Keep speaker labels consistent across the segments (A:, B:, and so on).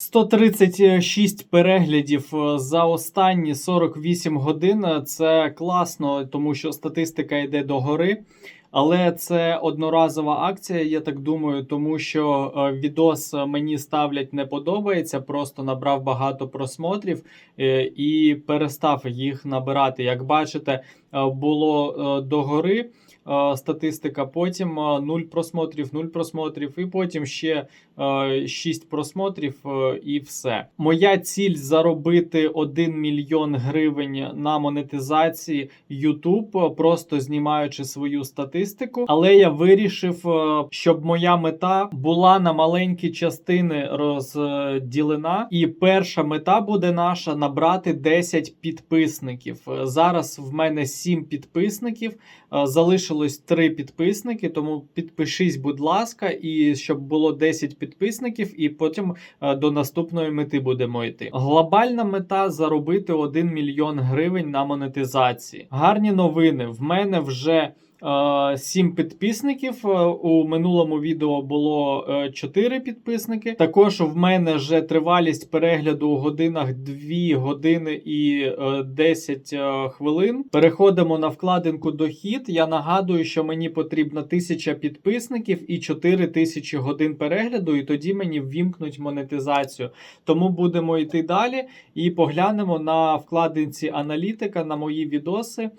A: 136 переглядів е, за останні 48 годин. Це класно, тому що статистика йде догори. Але це одноразова акція, я так думаю, тому що е, відос мені ставлять не подобається, просто набрав багато просмотрів е, і перестав їх набирати. Як бачите, е, було е, догори е, статистика, потім е, 0 просмотрів, 0 просмотрів, і потім ще е, 6 просмотрів, е, і все. Моя ціль заробити 1 мільйон гривень на монетизації YouTube, просто знімаючи свою статистику. Але я вирішив, е, щоб моя мета була на маленькі частини розділена. І перша мета буде наша набрати 10 підписників. Е, Зараз в мене 7 підписників. Е, Залишилось 3 підписники, тому підпишись, будь ласка, і щоб було 10 підписників, і потім е, до наступної мети будемо йти. Глобальна мета заробити 1 мільйон гривень на монетизації. Гарні новини. В мене вже. 7 підписників. Е, У минулому відео було 4 підписники. Також в мене вже тривалість перегляду у годинах 2 години і е, 10 е, хвилин. Переходимо на вкладинку дохід. Я нагадую, що мені потрібно 1000 підписників і 4000 годин перегляду, і тоді мені ввімкнуть монетизацію. Тому будемо йти далі і поглянемо на вкладинці аналітика на мої відоси, е,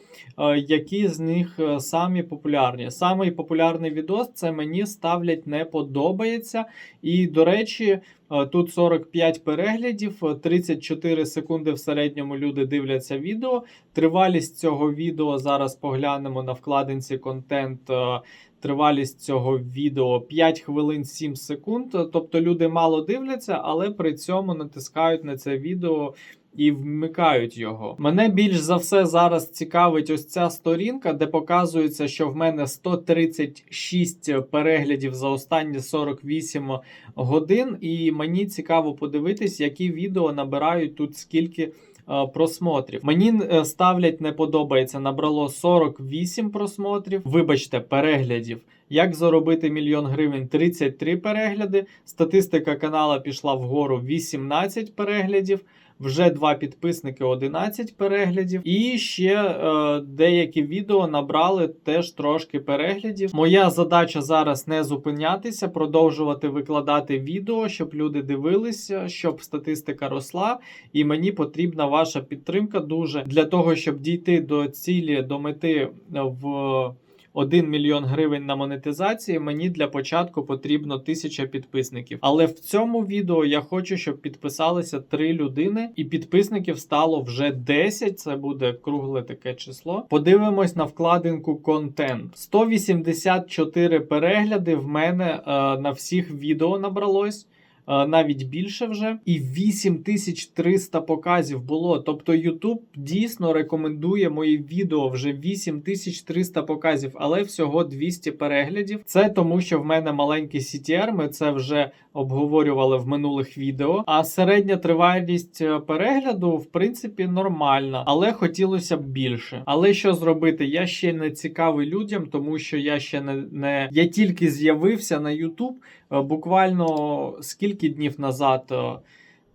A: які з них е, самі популярні. Самий популярний відос це мені ставлять не подобається. І, до речі, е, тут 45 переглядів, е, 34 секунди в середньому люди дивляться відео. Тривалість цього відео зараз поглянемо на вкладинці контент. е, Тривалість цього відео 5 хвилин 7 секунд. Тобто люди мало дивляться, але при цьому натискають на це відео і вмикають його. Мене більш за все зараз цікавить ось ця сторінка, де показується, що в мене 136 переглядів за останні 48 годин. І мені цікаво подивитись, які відео набирають тут скільки. е, Просмотрів мені е, ставлять не подобається. Набрало 48 просмотрів. Вибачте, переглядів. Як заробити мільйон гривень? 33 перегляди. Статистика канала пішла вгору 18 переглядів. Вже два підписники 11 переглядів. І ще е, деякі відео набрали теж трошки переглядів. Моя задача зараз не зупинятися, продовжувати викладати відео, щоб люди дивилися, щоб статистика росла. І мені потрібна ваша підтримка дуже для того, щоб дійти до цілі, до мети в. 1 мільйон гривень на монетизації, мені для початку потрібно 1000 підписників. Але в цьому відео я хочу, щоб підписалися 3 людини, і підписників стало вже 10. Це буде кругле таке число. Подивимось на вкладинку контент. 184 перегляди в мене е, на всіх відео набралось. Е, Навіть більше вже, і 8300 показів було. Тобто YouTube дійсно рекомендує мої відео вже 8300 показів, але всього 200 переглядів. Це тому, що в мене маленький CTR, Ми це вже обговорювали в минулих відео. А середня тривалість е, перегляду, в принципі, нормальна, але хотілося б більше. Але що зробити? Я ще не цікавий людям, тому що я ще не, не... я тільки з'явився на YouTube е, буквально скільки днів назад. е,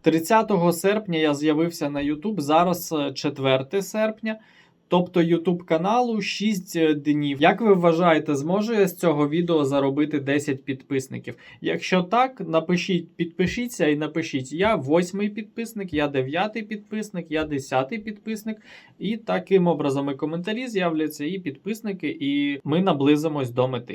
A: 30 серпня я з'явився на YouTube, зараз е, 4 серпня. Тобто YouTube каналу 6 днів. Як ви вважаєте, зможу я з цього відео заробити 10 підписників? Якщо так, напишіть, підпишіться і напишіть: я восьмий підписник, я дев'ятий підписник, я десятий підписник. І таким образом і коментарі з'являться, і підписники, і ми наблизимось до мети.